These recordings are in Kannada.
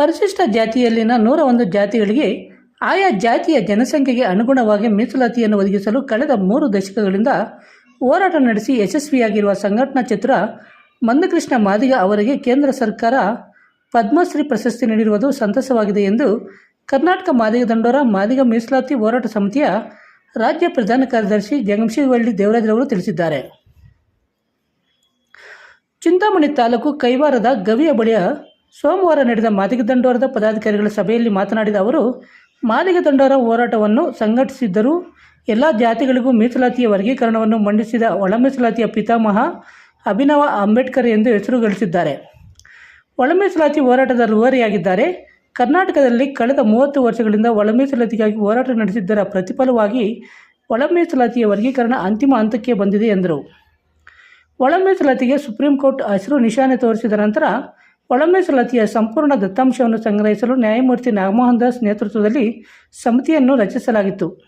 ಪರಿಶಿಷ್ಟ ಜಾತಿಯಲ್ಲಿನ ನೂರ ಒಂದು ಜಾತಿಗಳಿಗೆ ಆಯಾ ಜಾತಿಯ ಜನಸಂಖ್ಯೆಗೆ ಅನುಗುಣವಾಗಿ ಮೀಸಲಾತಿಯನ್ನು ಒದಗಿಸಲು ಕಳೆದ ಮೂರು ದಶಕಗಳಿಂದ ಹೋರಾಟ ನಡೆಸಿ ಯಶಸ್ವಿಯಾಗಿರುವ ಸಂಘಟನಾ ಚಿತ್ರ ಮಂದಕೃಷ್ಣ ಮಾದಿಗ ಅವರಿಗೆ ಕೇಂದ್ರ ಸರ್ಕಾರ ಪದ್ಮಶ್ರೀ ಪ್ರಶಸ್ತಿ ನೀಡಿರುವುದು ಸಂತಸವಾಗಿದೆ ಎಂದು ಕರ್ನಾಟಕ ಮಾದಿಗ ದಂಡೋರ ಮಾದಿಗ ಮೀಸಲಾತಿ ಹೋರಾಟ ಸಮಿತಿಯ ರಾಜ್ಯ ಪ್ರಧಾನ ಕಾರ್ಯದರ್ಶಿ ಜಗಂಶಿವಳ್ಳಿ ದೇವರಾಜರವರು ತಿಳಿಸಿದ್ದಾರೆ. ಚಿಂತಾಮಣಿ ತಾಲೂಕು ಕೈವಾರದ ಗವಿಯ ಬಳಿಯ ಸೋಮವಾರ ನಡೆದ ಮಾದಿಗ ದಂಡೋರದ ಪದಾಧಿಕಾರಿಗಳ ಸಭೆಯಲ್ಲಿ ಮಾತನಾಡಿದ ಅವರು, ಮಾದಿಗ ದಂಡೋರ ಹೋರಾಟವನ್ನು ಸಂಘಟಿಸಿದ್ದರೂ ಎಲ್ಲ ಜಾತಿಗಳಿಗೂ ಮೀಸಲಾತಿಯ ವರ್ಗೀಕರಣವನ್ನು ಮಂಡಿಸಿದ ಒಳ ಮೀಸಲಾತಿಯ ಪಿತಾಮಹ ಅಭಿನವ ಅಂಬೇಡ್ಕರ್ ಎಂದು ಹೆಸರು ಗಳಿಸಿದ್ದಾರೆ ಒಳ ಮೀಸಲಾತಿ ಹೋರಾಟದ ರೂವಾರಿಯಾಗಿದ್ದಾರೆ. ಕರ್ನಾಟಕದಲ್ಲಿ ಕಳೆದ ಮೂವತ್ತು ವರ್ಷಗಳಿಂದ ಒಳ ಮೀಸಲಾತಿಗಾಗಿ ಹೋರಾಟ ನಡೆಸಿದ್ದರ ಪ್ರತಿಫಲವಾಗಿ ಒಳ ಮೀಸಲಾತಿಯ ವರ್ಗೀಕರಣ ಅಂತಿಮ ಹಂತಕ್ಕೆ ಬಂದಿದೆ ಎಂದರು. ಒಳ ಮೀಸಲಾತಿಗೆ ಸುಪ್ರೀಂ ಕೋರ್ಟ್ ಹಸಿರು ನಿಶಾನೆ ತೋರಿಸಿದ ನಂತರ ಒಳ ಸಲತಿಯ ಸಂಪೂರ್ಣ ದತ್ತಾಂಶವನ್ನು ಸಂಗ್ರಹಿಸಲು ನ್ಯಾಯಮೂರ್ತಿ ನಾಗಮೋಹನ್ ದಾಸ್ ನೇತೃತ್ವದಲ್ಲಿ ಸಮಿತಿಯನ್ನು ರಚಿಸಲಾಗಿತ್ತು.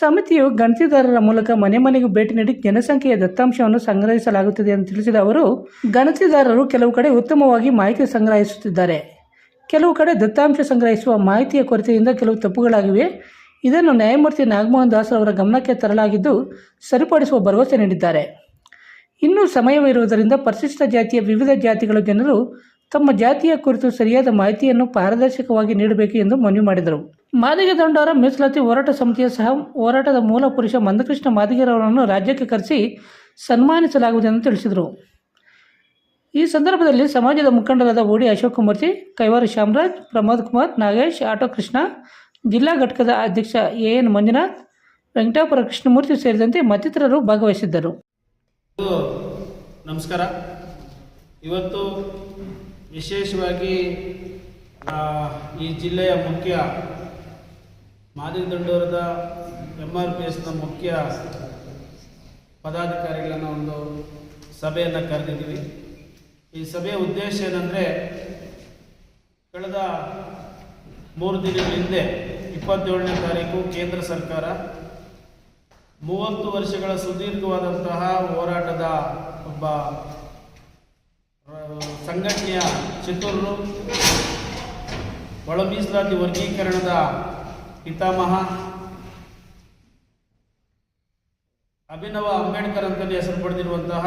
ಸಮಿತಿಯು ಗಣತಿದಾರರ ಮೂಲಕ ಮನೆ ಮನೆಗೂ ಭೇಟಿ ನೀಡಿ ಜನಸಂಖ್ಯೆಯ ದತ್ತಾಂಶವನ್ನು ಸಂಗ್ರಹಿಸಲಾಗುತ್ತದೆ ಎಂದು ತಿಳಿಸಿದ ಅವರು, ಗಣತಿದಾರರು ಕೆಲವು ಕಡೆ ಉತ್ತಮವಾಗಿ ಮಾಹಿತಿ ಸಂಗ್ರಹಿಸುತ್ತಿದ್ದಾರೆ. ಕೆಲವು ಕಡೆ ದತ್ತಾಂಶ ಸಂಗ್ರಹಿಸುವ ಮಾಹಿತಿಯ ಕೊರತೆಯಿಂದ ಕೆಲವು ತಪ್ಪುಗಳಾಗಿವೆ. ಇದನ್ನು ನ್ಯಾಯಮೂರ್ತಿ ನಾಗಮೋಹನ್ ದಾಸ್ ಅವರ ಗಮನಕ್ಕೆ ತರಲಾಗಿದ್ದು, ಸರಿಪಡಿಸುವ ಭರವಸೆ ನೀಡಿದ್ದಾರೆ. ಇನ್ನೂ ಸಮಯವಿರುವುದರಿಂದ ಪರಿಶಿಷ್ಟ ಜಾತಿಯ ವಿವಿಧ ಜಾತಿಗಳ ಜನರು ತಮ್ಮ ಜಾತಿಯ ಕುರಿತು ಸರಿಯಾದ ಮಾಹಿತಿಯನ್ನು ಪಾರದರ್ಶಕವಾಗಿ ನೀಡಬೇಕು ಎಂದು ಮನವಿ ಮಾಡಿದರು. ಮಾದಿಗ ದಂಡೋರ ಮೀಸಲಾತಿ ಹೋರಾಟ ಸಮಿತಿಯ ಸಹ ಹೋರಾಟದ ಮೂಲ ಪುರುಷ ಮಂದಕೃಷ್ಣ ಮಾದಿಗರವರನ್ನು ರಾಜ್ಯಕ್ಕೆ ಕರೆಸಿ ಸನ್ಮಾನಿಸಲಾಗುವುದು ಎಂದು ತಿಳಿಸಿದರು. ಈ ಸಂದರ್ಭದಲ್ಲಿ ಸಮಾಜದ ಮುಖಂಡರಾದ ಓಡಿ ಅಶೋಕ್ ಮೂರ್ತಿ ಕೈವಾರ ಶ್ಯಾಮರಾಜ್, ಪ್ರಮೋದ್ ಕುಮಾರ್, ನಾಗೇಶ್, ಆಟೋ ಕೃಷ್ಣ, ಜಿಲ್ಲಾ ಘಟಕದ ಅಧ್ಯಕ್ಷ ಎ ಎನ್ ಮಂಜುನಾಥ್, ವೆಂಕಟಾಪುರ ಕೃಷ್ಣಮೂರ್ತಿ ಸೇರಿದಂತೆ ಮತ್ತಿತರರು ಭಾಗವಹಿಸಿದ್ದರು. ನಮಸ್ಕಾರ. ಇವತ್ತು ವಿಶೇಷವಾಗಿ ಈ ಜಿಲ್ಲೆಯ ಮುಖ್ಯ, ಮಾದರಿ ದಂಡೋರದ ಎಂ ಆರ್ ಪಿ ಎಸ್ನ ಮುಖ್ಯ ಪದಾಧಿಕಾರಿಗಳನ್ನ ಒಂದು ಸಭೆಯನ್ನು ಕರೆದಿದ್ದೀವಿ. ಈ ಸಭೆಯ ಉದ್ದೇಶ ಏನಂದರೆ, ಕಳೆದ ಮೂರು ದಿನಗಳ ಹಿಂದೆ, ಇಪ್ಪತ್ತೇಳನೇ ತಾರೀಕು ಕೇಂದ್ರ ಸರ್ಕಾರ ಮೂವತ್ತು ವರ್ಷಗಳ ಸುದೀರ್ಘವಾದಂತಹ ಹೋರಾಟದ ಒಬ್ಬ ಸಂಘಟನೆಯ ಚಿತ್ತೂರು ಒಳ ಮೀಸಲಾತಿ ವರ್ಗೀಕರಣದ ಪಿತಾಮಹ ಅಭಿನವ ಅಂಬೇಡ್ಕರ್ ಅಂತಲೇ ಹೆಸರು ಪಡೆದಿರುವಂತಹ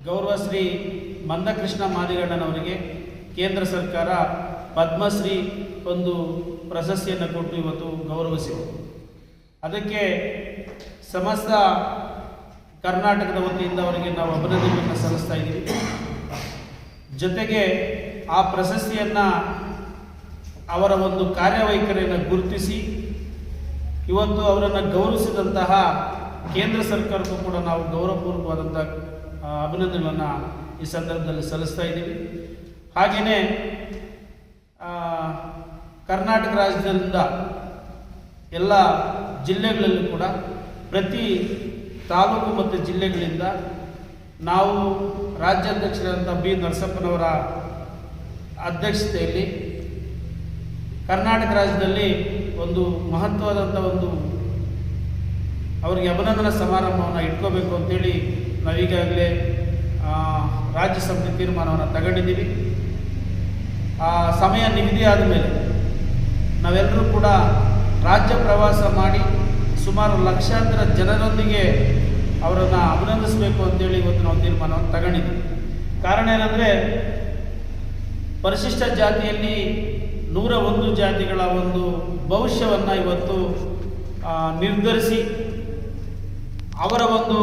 ಗೌರವ ಶ್ರೀ ಮಂದಕೃಷ್ಣ ಮಾದಿಗಣ್ಣನವರಿಗೆ ಕೇಂದ್ರ ಸರ್ಕಾರ ಪದ್ಮಶ್ರೀ ಒಂದು ಪ್ರಶಸ್ತಿಯನ್ನು ಕೊಟ್ಟು ಇವತ್ತು ಗೌರವಿಸಿದೆ. ಅದಕ್ಕೆ ಸಮಸ್ತ ಕರ್ನಾಟಕದ ವತಿಯಿಂದ ಅವರಿಗೆ ನಾವು ಅಭಿನಂದನೆಯನ್ನು ಸಲ್ಲಿಸ್ತಾ ಇದ್ದೀವಿ. ಜೊತೆಗೆ ಆ ಪ್ರಶಸ್ತಿಯನ್ನು ಅವರ ಒಂದು ಕಾರ್ಯವೈಖರಿಯನ್ನು ಗುರುತಿಸಿ, ಇವತ್ತು ಅವರನ್ನು ಗೌರವಿಸಿದಂತಹ ಕೇಂದ್ರ ಸರ್ಕಾರಕ್ಕೂ ಕೂಡ ನಾವು ಗೌರವಪೂರ್ವಕವಾದಂಥ ಅಭಿನಂದನೆಗಳನ್ನು ಈ ಸಂದರ್ಭದಲ್ಲಿ ಸಲ್ಲಿಸ್ತಾ ಇದ್ದೀವಿ. ಹಾಗೆಯೇ ಕರ್ನಾಟಕ ರಾಜ್ಯದಿಂದ ಎಲ್ಲ ಜಿಲ್ಲೆಗಳಲ್ಲೂ ಕೂಡ ಪ್ರತಿ ತಾಲೂಕು ಮತ್ತು ಜಿಲ್ಲೆಗಳಿಂದ ನಾವು ರಾಜ್ಯಾಧ್ಯಕ್ಷರಾದಂಥ ಬಿ ನರಸಪ್ಪನವರ ಅಧ್ಯಕ್ಷತೆಯಲ್ಲಿ ಕರ್ನಾಟಕ ರಾಜ್ಯದಲ್ಲಿ ಒಂದು ಮಹತ್ವವಾದಂಥ ಒಂದು ಅವರಿಗೆ ಅಭಿನಂದನ ಸಮಾರಂಭವನ್ನು ಇಟ್ಕೋಬೇಕು ಅಂತೇಳಿ ನಾವೀಗಾಗಲೇ ರಾಜ್ಯ ತೀರ್ಮಾನವನ್ನು ತಗೊಂಡಿದ್ದೀವಿ. ಆ ಸಮಯ ನಿಗದಿ ಆದಮೇಲೆ ನಾವೆಲ್ಲರೂ ಕೂಡ ರಾಜ್ಯ ಪ್ರವಾಸ ಮಾಡಿ ಸುಮಾರು ಲಕ್ಷಾಂತರ ಜನರೊಂದಿಗೆ ಅವರನ್ನು ಅಭಿನಂದಿಸಬೇಕು ಅಂತೇಳಿ ಇವತ್ತು ನಾವು ತೀರ್ಮಾನವನ್ನು ತಗೊಂಡಿದ್ವಿ ಕಾರಣ ಏನಂದರೆ, ಪರಿಶಿಷ್ಟ ಜಾತಿಯಲ್ಲಿ ನೂರ ಒಂದು ಜಾತಿಗಳ ಒಂದು ಭವಿಷ್ಯವನ್ನು ಇವತ್ತು ನಿರ್ಧರಿಸಿ, ಅವರ ಒಂದು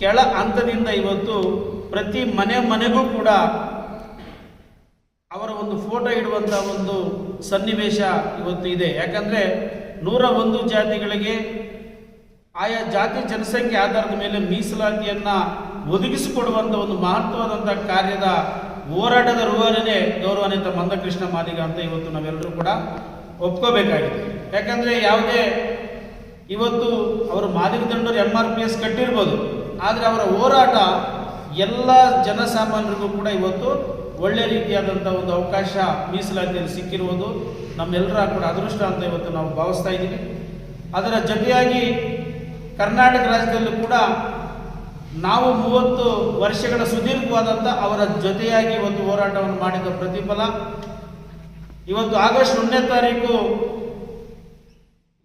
ಕೆಳ ಹಂತದಿಂದ ಇವತ್ತು ಪ್ರತಿ ಮನೆ ಮನೆಗೂ ಕೂಡ ಅವರ ಒಂದು ಫೋಟೋ ಇಡುವಂಥ ಒಂದು ಸನ್ನಿವೇಶ ಇವತ್ತು ಇದೆ. ಯಾಕಂದರೆ ನೂರ ಒಂದು ಜಾತಿಗಳಿಗೆ ಆಯಾ ಜಾತಿ ಜನಸಂಖ್ಯೆ ಆಧಾರದ ಮೇಲೆ ಮೀಸಲಾತಿಯನ್ನು ಒದಗಿಸಿಕೊಡುವಂಥ ಒಂದು ಮಹತ್ವವಾದಂಥ ಕಾರ್ಯದ ಹೋರಾಟದ ರೂವಾರಿನೇ ಗೌರವಾನ್ವಿತ ಮಂದಕೃಷ್ಣ ಮಾದಿಗ ಅಂತ ಇವತ್ತು ನಾವೆಲ್ಲರೂ ಕೂಡ ಒಪ್ಕೋಬೇಕಾಗಿದೆ. ಯಾಕಂದರೆ ಯಾವುದೇ ಇವತ್ತು ಅವರು ಮಾದಿಗ ದಂಡರು ಎಂ ಆರ್ ಪಿ ಎಸ್ ಕಟ್ಟಿರ್ಬೋದು, ಆದರೆ ಅವರ ಹೋರಾಟ ಎಲ್ಲ ಜನಸಾಮಾನ್ಯರಿಗೂ ಕೂಡ ಇವತ್ತು ಒಳ್ಳೆ ರೀತಿಯಾದಂಥ ಒಂದು ಅವಕಾಶ ಮೀಸಲಾತಿಯಲ್ಲಿ ಸಿಕ್ಕಿರುವುದು ನಮ್ಮೆಲ್ಲರ ಕೂಡ ಅದೃಷ್ಟ ಅಂತ ಇವತ್ತು ನಾವು ಭಾವಿಸ್ತಾ ಇದ್ದೀವಿ. ಅದರ ಜೊತೆಯಾಗಿ ಕರ್ನಾಟಕ ರಾಜ್ಯದಲ್ಲೂ ಕೂಡ ನಾವು ಮೂವತ್ತು ವರ್ಷಗಳ ಸುದೀರ್ಘವಾದಂಥ ಅವರ ಜೊತೆಯಾಗಿ ಒಂದು ಹೋರಾಟವನ್ನು ಮಾಡಿದ ಪ್ರತಿಫಲ. ಇವತ್ತು ಆಗಸ್ಟ್ ಒಂದನೇ ತಾರೀಕು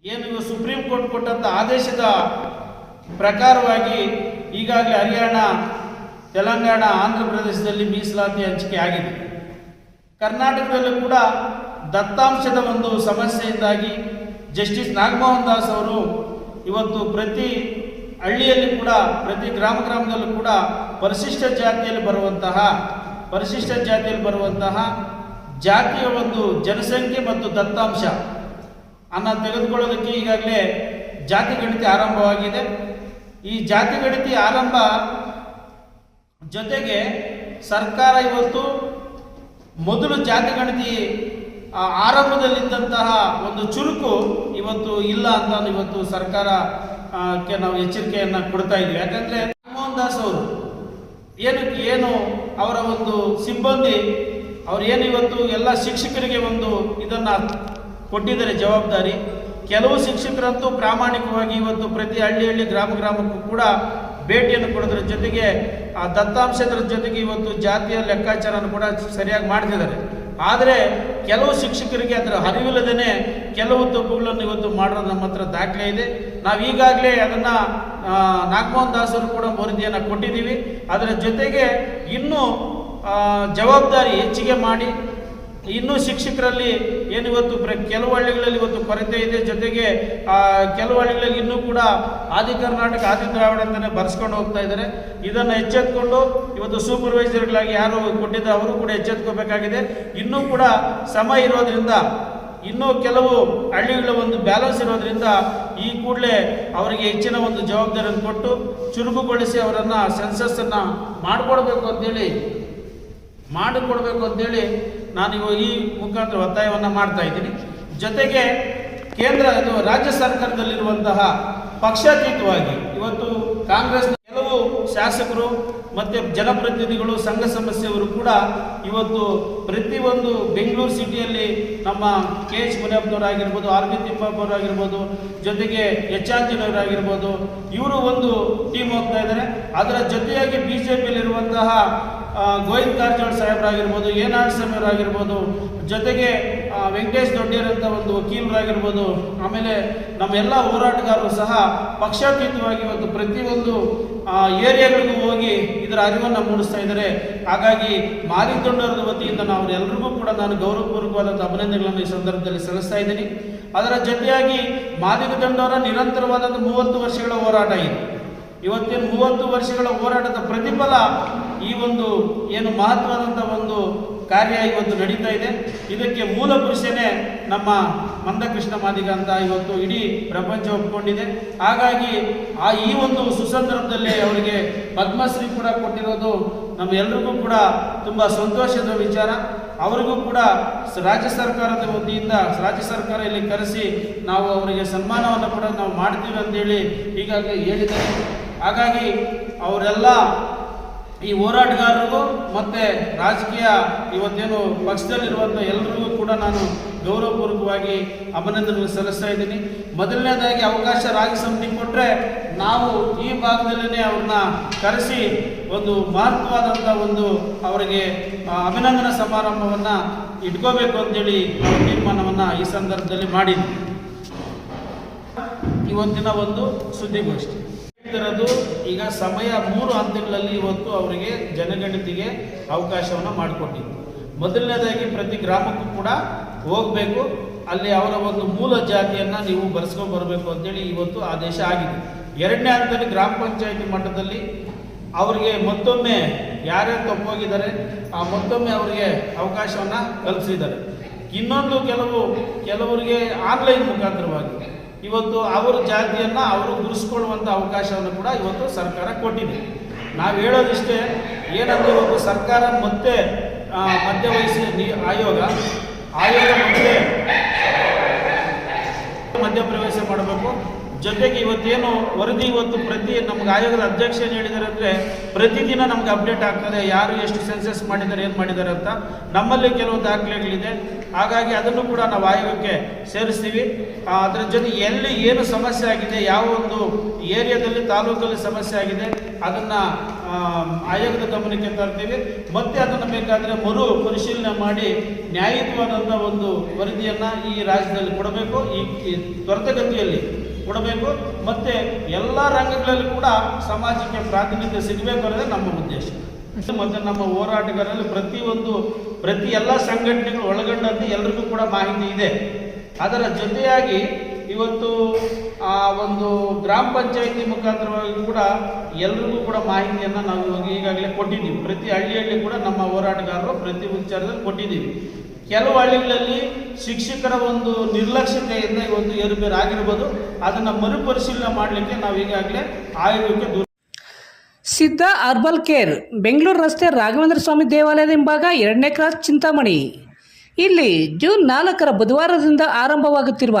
ಏನು ಸುಪ್ರೀಂ ಕೋರ್ಟ್ ಕೊಟ್ಟಂಥ ಆದೇಶದ ಪ್ರಕಾರವಾಗಿ ಈಗಾಗಲೇ ಹರಿಯಾಣ, ತೆಲಂಗಾಣ, ಆಂಧ್ರ ಪ್ರದೇಶದಲ್ಲಿ ಮೀಸಲಾತಿ ಹಂಚಿಕೆ ಆಗಿದೆ. ಕರ್ನಾಟಕದಲ್ಲೂ ಕೂಡ ದತ್ತಾಂಶದ ಒಂದು ಸಮಸ್ಯೆಯಿಂದಾಗಿ ಜಸ್ಟಿಸ್ ನಾಗಮೋಹನ್ ದಾಸ್ ಅವರು ಇವತ್ತು ಪ್ರತಿ ಹಳ್ಳಿಯಲ್ಲಿ ಕೂಡ, ಪ್ರತಿ ಗ್ರಾಮ ಗ್ರಾಮದಲ್ಲೂ ಕೂಡ ಪರಿಶಿಷ್ಟ ಜಾತಿಯಲ್ಲಿ ಬರುವಂತಹ, ಪರಿಶಿಷ್ಟ ಜಾತಿಯಲ್ಲಿ ಬರುವಂತಹ ಜಾತಿಯ ಒಂದು ಜನಸಂಖ್ಯೆ ಮತ್ತು ದತ್ತಾಂಶ ಅನ್ನ ತೆಗೆದುಕೊಳ್ಳೋದಕ್ಕೆ ಈಗಾಗಲೇ ಜಾತಿ ಗಣತಿ ಆರಂಭವಾಗಿದೆ. ಈ ಜಾತಿ ಗಣತಿ ಆರಂಭ ಜೊತೆಗೆ ಸರ್ಕಾರ ಇವತ್ತು ಮೊದಲು ಜಾತಿ ಗಣತಿ ಆ, ಆರಂಭದಲ್ಲಿದ್ದಂತಹ ಒಂದು ಚುರುಕು ಇವತ್ತು ಇಲ್ಲ ಅಂತ ಇವತ್ತು ಸರ್ಕಾರ ಕ್ಕೆ ನಾವು ಎಚ್ಚರಿಕೆಯನ್ನು ಕೊಡ್ತಾ ಇದ್ವಿ. ಯಾಕಂದ್ರೆ ಮೋಹನ್ ದಾಸ್ ಅವರು ಏನಕ್ಕೆ ಏನು ಅವರ ಒಂದು ಸಿಬ್ಬಂದಿ ಅವ್ರು ಏನು ಇವತ್ತು ಎಲ್ಲ ಶಿಕ್ಷಕರಿಗೆ ಒಂದು ಇದನ್ನ ಕೊಟ್ಟಿದ್ದಾರೆ ಜವಾಬ್ದಾರಿ. ಕೆಲವು ಶಿಕ್ಷಕರಂತೂ ಪ್ರಾಮಾಣಿಕವಾಗಿ ಇವತ್ತು ಪ್ರತಿ ಹಳ್ಳಿ ಹಳ್ಳಿ ಗ್ರಾಮ ಗ್ರಾಮಕ್ಕೂ ಕೂಡ ಭೇಟಿಯನ್ನು ಕೊಡೋದ್ರ ಜೊತೆಗೆ ಆ ದತ್ತಾಂಶದ ಜೊತೆಗೆ ಇವತ್ತು ಜಾತಿಯ ಲೆಕ್ಕಾಚಾರನ ಕೂಡ ಸರಿಯಾಗಿ ಮಾಡ್ತಿದ್ದಾರೆ. ಆದರೆ ಕೆಲವು ಶಿಕ್ಷಕರಿಗೆ ಅದರ ಅರಿವಿಲ್ಲದೇನೆ ಕೆಲವು ತಪ್ಪುಗಳನ್ನು ಇವತ್ತು ಮಾಡೋದು ನಮ್ಮ ಹತ್ರ ದಾಖಲೆ ಇದೆ. ನಾವು ಈಗಾಗಲೇ ಅದನ್ನು ನಾಗಮೋಹನ್ ದಾಸರು ಕೂಡ ವರದಿಯನ್ನು ಕೊಟ್ಟಿದ್ದೀವಿ. ಅದರ ಜೊತೆಗೆ ಇನ್ನೂ ಜವಾಬ್ದಾರಿ ಹೆಚ್ಚಿಗೆ ಮಾಡಿ, ಇನ್ನೂ ಶಿಕ್ಷಕರಲ್ಲಿ ಏನು ಇವತ್ತು ಪ್ರ ಕೆಲವು ಹಳ್ಳಿಗಳಲ್ಲಿ ಇವತ್ತು ಕೊರತೆ ಇದೆ. ಜೊತೆಗೆ ಕೆಲವು ಹಳ್ಳಿಗಳಲ್ಲಿ ಇನ್ನೂ ಕೂಡ ಆದಿ ಕರ್ನಾಟಕ, ಆದಿ ದ್ರಾವಿಡ ಅಂತಲೇ ಬರ್ಸ್ಕೊಂಡು ಹೋಗ್ತಾ ಇದ್ದಾರೆ. ಇದನ್ನು ಎಚ್ಚೆತ್ಕೊಂಡು ಇವತ್ತು ಸೂಪರ್ವೈಸರ್ಗಳಾಗಿ ಯಾರು ಕೊಟ್ಟಿದ್ದ ಅವರು ಕೂಡ ಎಚ್ಚೆತ್ಕೋಬೇಕಾಗಿದೆ. ಇನ್ನೂ ಕೂಡ ಸಮ ಇರೋದ್ರಿಂದ, ಇನ್ನೂ ಕೆಲವು ಹಳ್ಳಿಗಳ ಒಂದು ಬ್ಯಾಲೆನ್ಸ್ ಇರೋದ್ರಿಂದ ಈ ಕೂಡಲೇ ಅವರಿಗೆ ಹೆಚ್ಚಿನ ಒಂದು ಜವಾಬ್ದಾರಿಯನ್ನು ಕೊಟ್ಟು ಚುರುಕುಗೊಳಿಸಿ ಅವರನ್ನು ಸೆನ್ಸಸ್ಸನ್ನು ಮಾಡಿಕೊಡ್ಬೇಕು ಅಂತೇಳಿ ಮಾಡಿಕೊಡ್ಬೇಕು ಅಂತೇಳಿ ನಾನು ಈ ಮುಖಾಂತರ ಒತ್ತಾಯವನ್ನು ಮಾಡ್ತಾ ಇದ್ದೀನಿ. ಜೊತೆಗೆ ಕೇಂದ್ರ ರಾಜ್ಯ ಸರ್ಕಾರದಲ್ಲಿರುವಂತಹ ಪಕ್ಷಾತೀತವಾಗಿ ಇವತ್ತು ಕಾಂಗ್ರೆಸ್ ಕೆಲವು ಶಾಸಕರು ಮತ್ತು ಜನಪ್ರತಿನಿಧಿಗಳು, ಸಂಘ ಸಮಸ್ಯೆಯವರು ಕೂಡ ಇವತ್ತು ಪ್ರತಿಯೊಂದು ಬೆಂಗಳೂರು ಸಿಟಿಯಲ್ಲಿ ನಮ್ಮ ಕೆ ಎಚ್ ಮುನಿಯಪ್ಪನವರಾಗಿರ್ಬೋದು, ಆರ್ ಬಿ ತಿಪ್ಪಪ್ಪನವರಾಗಿರ್ಬೋದು, ಜೊತೆಗೆ ಎಚ್ ಆಂಜನೇಯವರಾಗಿರ್ಬೋದು ಇವರು ಒಂದು ಟೀಮ್ ಹೋಗ್ತಾ ಇದ್ದಾರೆ ಅದರ ಜೊತೆಯಾಗಿ ಬಿ ಜೆ ಪಿಯಲ್ಲಿರುವಂತಹ ಗೋವಿಂದ ಕಾರಜೋಳ ಸಾಹೇಬರಾಗಿರ್ಬೋದು ಏನಾಳ್ ಸಾಹೇಬರಾಗಿರ್ಬೋದು ಜೊತೆಗೆ ವೆಂಕಟೇಶ್ ದೊಡ್ಡಿಯರಂತ ಒಂದು ವಕೀಲರಾಗಿರ್ಬೋದು, ಆಮೇಲೆ ನಮ್ಮ ಎಲ್ಲ ಹೋರಾಟಗಾರರು ಸಹ ಪಕ್ಷಾತೀತವಾಗಿ ಒಂದು ಪ್ರತಿಯೊಂದು ಏರಿಯಾಗಳಿಗೂ ಹೋಗಿ ಇದರ ಅರಿವನ್ನು ಮೂಡಿಸ್ತಾ ಇದ್ದಾರೆ ಹಾಗಾಗಿ ಮಾರಿಕೊಂಡವರದ ವತಿಯಿಂದ ನಾವು ಎಲ್ಲರಿಗೂ ಕೂಡ ನಾನು ಗೌರವಪೂರ್ವಕವಾದಂಥ ಅಭಿನಂದನೆಗಳನ್ನು ಈ ಸಂದರ್ಭದಲ್ಲಿ ಸಲ್ಲಿಸ್ತಾ ಇದ್ದೀನಿ. ಅದರ ಜೊತೆಯಾಗಿ ಮಾದಿಗ ದಂಡವರ ನಿರಂತರವಾದಂಥ ಮೂವತ್ತು ವರ್ಷಗಳ ಹೋರಾಟ ಇದೆ. ಇವತ್ತಿನ ಮೂವತ್ತು ವರ್ಷಗಳ ಹೋರಾಟದ ಪ್ರತಿಫಲ ಈ ಒಂದು ಏನು ಮಹತ್ವದಂಥ ಒಂದು ಕಾರ್ಯ ಇವತ್ತು ನಡೀತಾ ಇದೆ. ಇದಕ್ಕೆ ಮೂಲ ಪುರುಷನೇ ನಮ್ಮ ಮಂದಕೃಷ್ಣ ಮಾದಿಗ ಅಂತ ಇವತ್ತು ಇಡೀ ಪ್ರಪಂಚ ಒಪ್ಪಿಕೊಂಡಿದೆ ಹಾಗಾಗಿ ಆ ಈ ಒಂದು ಸುಸಂದರ್ಭದಲ್ಲಿ ಅವರಿಗೆ ಪದ್ಮಶ್ರೀ ಕೂಡ ಕೊಟ್ಟಿರೋದು ನಮ್ಮೆಲ್ಲರಿಗೂ ಕೂಡ ತುಂಬ ಸಂತೋಷದ ವಿಚಾರ. ಅವರಿಗೂ ಕೂಡ ರಾಜ್ಯ ಸರ್ಕಾರದ ವತಿಯಿಂದ ರಾಜ್ಯ ಸರ್ಕಾರ ಇಲ್ಲಿ ಕರೆಸಿ ನಾವು ಅವರಿಗೆ ಸನ್ಮಾನವನ್ನು ಕೂಡ ನಾವು ಮಾಡ್ತೀವಿ ಅಂತೇಳಿ ಈಗಾಗಲೇ ಹೇಳಿದ್ದಾರೆ. ಹಾಗಾಗಿ ಅವರೆಲ್ಲ ಈ ಹೋರಾಟಗಾರರಿಗೂ ಮತ್ತು ರಾಜಕೀಯ ಇವತ್ತೇನು ಪಕ್ಷದಲ್ಲಿರುವಂಥ ಎಲ್ಲರಿಗೂ ಕೂಡ ನಾನು ಗೌರವಪೂರ್ವಕವಾಗಿ ಅಭಿನಂದನೆ ಸಲ್ಲಿಸ್ತಾ ಇದ್ದೀನಿ. ಮೊದಲನೇದಾಗಿ ಅವಕಾಶ ರಾಗಿ ಸಮಿತಿ ಕೊಟ್ಟರೆ ನಾವು ಈ ಭಾಗದಲ್ಲೇ ಅವ್ರನ್ನ ಕರೆಸಿ ಒಂದು ಮಹತ್ವವಾದಂಥ ಒಂದು ಅವರಿಗೆ ಅಭಿನಂದನಾ ಸಮಾರಂಭವನ್ನು ಇಟ್ಕೋಬೇಕು ಅಂತೇಳಿ ನಾವು ತೀರ್ಮಾನವನ್ನು ಈ ಸಂದರ್ಭದಲ್ಲಿ ಮಾಡಿದ್ವಿ. ಇವತ್ತಿನ ಒಂದು ಸುದ್ದಿಗೋಷ್ಠಿ. ಇದರದು ಈಗ ಸಮಯ ಮೂರು ಹಂತಗಳಲ್ಲಿ ಇವತ್ತು ಅವರಿಗೆ ಜನಗಣತಿಗೆ ಅವಕಾಶವನ್ನು ಮಾಡಿಕೊಟ್ಟಿದ್ದು. ಮೊದಲನೇದಾಗಿ ಪ್ರತಿ ಗ್ರಾಮಕ್ಕೂ ಕೂಡ ಹೋಗಬೇಕು. ಅಲ್ಲಿ ಅವರ ಒಂದು ಮೂಲ ಜಾತಿಯನ್ನು ನೀವು ಬರೆಸ್ಕೊಂಡು ಬರಬೇಕು ಅಂತೇಳಿ ಇವತ್ತು ಆದೇಶ ಆಗಿದೆ. ಎರಡನೇ ಹಂತದಲ್ಲಿ ಗ್ರಾಮ ಪಂಚಾಯತಿ ಮಟ್ಟದಲ್ಲಿ ಅವರಿಗೆ ಮತ್ತೊಮ್ಮೆ ಯಾರ್ಯಾರು ತಪ್ಪೋಗಿದ್ದಾರೆ, ಆ ಮತ್ತೊಮ್ಮೆ ಅವರಿಗೆ ಅವಕಾಶವನ್ನು ಕಲ್ಪಿಸಿದ್ದಾರೆ ಇನ್ನೊಂದು ಕೆಲವು, ಕೆಲವರಿಗೆ ಆನ್ಲೈನ್ ಮುಖಾಂತರವಾಗಿ. ಇವತ್ತು ಅವರ ಜಾತಿಯನ್ನು ಅವರು ಗುರುಸ್ಕೊಳ್ಳುವಂಥ ಅವಕಾಶವನ್ನು ಕೂಡ ಇವತ್ತು ಸರ್ಕಾರ ಕೊಟ್ಟಿದೆ. ನಾವು ಹೇಳೋದಿಷ್ಟೇ, ಏನಂದ್ರೆ ಇವತ್ತು ಸರ್ಕಾರ ಮತ್ತೆ ಮಧ್ಯವಯಸ್ಸಿ ವಯಸ್ಸಿನ ಆಯೋಗ. ಆಯೋಗ ಮಧ್ಯ ಮಧ್ಯಪ್ರವೇಶ ಮಾಡಬೇಕು. ಜೊತೆಗೆ ಇವತ್ತೇನು ವರದಿ ಇವತ್ತು ಪ್ರತಿ ನಮ್ಗೆ ಆಯೋಗದ ಅಧ್ಯಕ್ಷ ಏನು ಹೇಳಿದ್ದಾರೆ ಅಂದರೆ ಪ್ರತಿದಿನ ನಮ್ಗೆ ಅಪ್ಡೇಟ್ ಆಗ್ತದೆ, ಯಾರು ಎಷ್ಟು ಸೆನ್ಸಸ್ ಮಾಡಿದ್ದಾರೆ, ಏನು ಮಾಡಿದ್ದಾರೆ ಅಂತ. ನಮ್ಮಲ್ಲಿ ಕೆಲವು ದಾಖಲೆಗಳಿದೆ. ಹಾಗಾಗಿ ಅದನ್ನು ಕೂಡ ನಾವು ಆಯೋಗಕ್ಕೆ ಸೇರಿಸ್ತೀವಿ. ಅದರ ಜೊತೆ ಎಲ್ಲಿ ಏನು ಸಮಸ್ಯೆ ಆಗಿದೆ, ಯಾವ ಒಂದು ಏರಿಯಾದಲ್ಲಿ, ತಾಲೂಕಲ್ಲಿ ಸಮಸ್ಯೆ ಆಗಿದೆ, ಅದನ್ನು ಆಯೋಗದ ಗಮನಕ್ಕೆ ತರ್ತೀವಿ ಮತ್ತೆ ಅದನ್ನು ಬೇಕಾದರೆ ಮರು ಪರಿಶೀಲನೆ ಮಾಡಿ ನ್ಯಾಯಯುತವಾದಂಥ ಒಂದು ವರದಿಯನ್ನು ಈ ರಾಜ್ಯದಲ್ಲಿ ಕೊಡಬೇಕು, ಈ ತ್ವರಿತಗತಿಯಲ್ಲಿ ಕೊಡಬೇಕು. ಮತ್ತೆ ಎಲ್ಲ ರಂಗಗಳಲ್ಲಿ ಕೂಡ ಸಮಾಜಕ್ಕೆ ಪ್ರಾತಿನಿಧ್ಯ ಸಿಗಬೇಕು ಅನ್ನೋದೇ ನಮ್ಮ ಉದ್ದೇಶ. ಮತ್ತು ನಮ್ಮ ಹೋರಾಟಗಾರರಲ್ಲಿ ಪ್ರತಿಯೊಂದು ಪ್ರತಿ ಎಲ್ಲ ಸಂಘಟನೆಗಳು ಒಳಗೊಂಡಂತೆ ಎಲ್ರಿಗೂ ಕೂಡ ಮಾಹಿತಿ ಇದೆ. ಅದರ ಜೊತೆಯಾಗಿ ಇವತ್ತು ಆ ಒಂದು ಗ್ರಾಮ ಪಂಚಾಯತಿ ಮುಖಾಂತರವಾಗಿ ಕೂಡ ಎಲ್ರಿಗೂ ಕೂಡ ಮಾಹಿತಿಯನ್ನು ನಾವು ಈಗಾಗಲೇ ಕೊಟ್ಟಿದ್ದೀವಿ. ಪ್ರತಿ ಹಳ್ಳಿಯಲ್ಲಿ ಕೂಡ ನಮ್ಮ ಹೋರಾಟಗಾರರು ಪ್ರತಿ ವಿಚಾರದಲ್ಲಿ ಕೊಟ್ಟಿದ್ದೀವಿ. ಕೆಲವು ಹಳ್ಳಿಗಳಲ್ಲಿ ಶಿಕ್ಷಕರ ಒಂದು ನಿರ್ಲಕ್ಷ್ಯತೆಯಿಂದ ಒಂದು ಏರುಪೇರು ಆಗಿರ್ಬೋದು. ಅದನ್ನು ಮರುಪರಿಶೀಲನೆ ಮಾಡಲಿಕ್ಕೆ ನಾವು ಈಗಾಗಲೇ ಆಯೋಗಕ್ಕೆ ದೂರ ಸಿದ್ಧ ಅರ್ಬಲ್ ಕೇರ್, ಬೆಂಗಳೂರು ರಸ್ತೆ ರಾಘವೇಂದ್ರ ಸ್ವಾಮಿ ದೇವಾಲಯದ ಹಿಂಭಾಗ ಎರಡನೇ ಕ್ರಾಸ್ ಚಿಂತಾಮಣಿ. ಇಲ್ಲಿ ಜೂನ್ ನಾಲ್ಕರ ಬುಧವಾರದಿಂದ ಆರಂಭವಾಗುತ್ತಿರುವ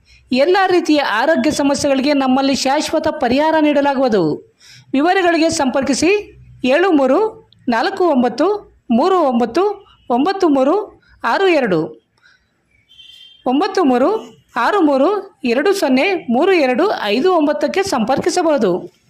ಎಲ್ಲ ರೀತಿಯ ಆರೋಗ್ಯ ಸಮಸ್ಯೆಗಳಿಗೆ ನಮ್ಮಲ್ಲಿ ಶಾಶ್ವತ ಪರಿಹಾರ ನೀಡಲಾಗುವುದು. ವಿವರಗಳಿಗೆ ಸಂಪರ್ಕಿಸಿ ಏಳು ಮೂರು ನಾಲ್ಕು ಒಂಬತ್ತು ಮೂರು ಒಂಬತ್ತು ಒಂಬತ್ತು ಮೂರು ಆರು ಎರಡು. ಒಂಬತ್ತು ಮೂರು ಆರು ಮೂರು ಎರಡು ಸೊನ್ನೆ ಮೂರು ಎರಡು ಐದು ಒಂಬತ್ತಕ್ಕೆ ಸಂಪರ್ಕಿಸಬಹುದು.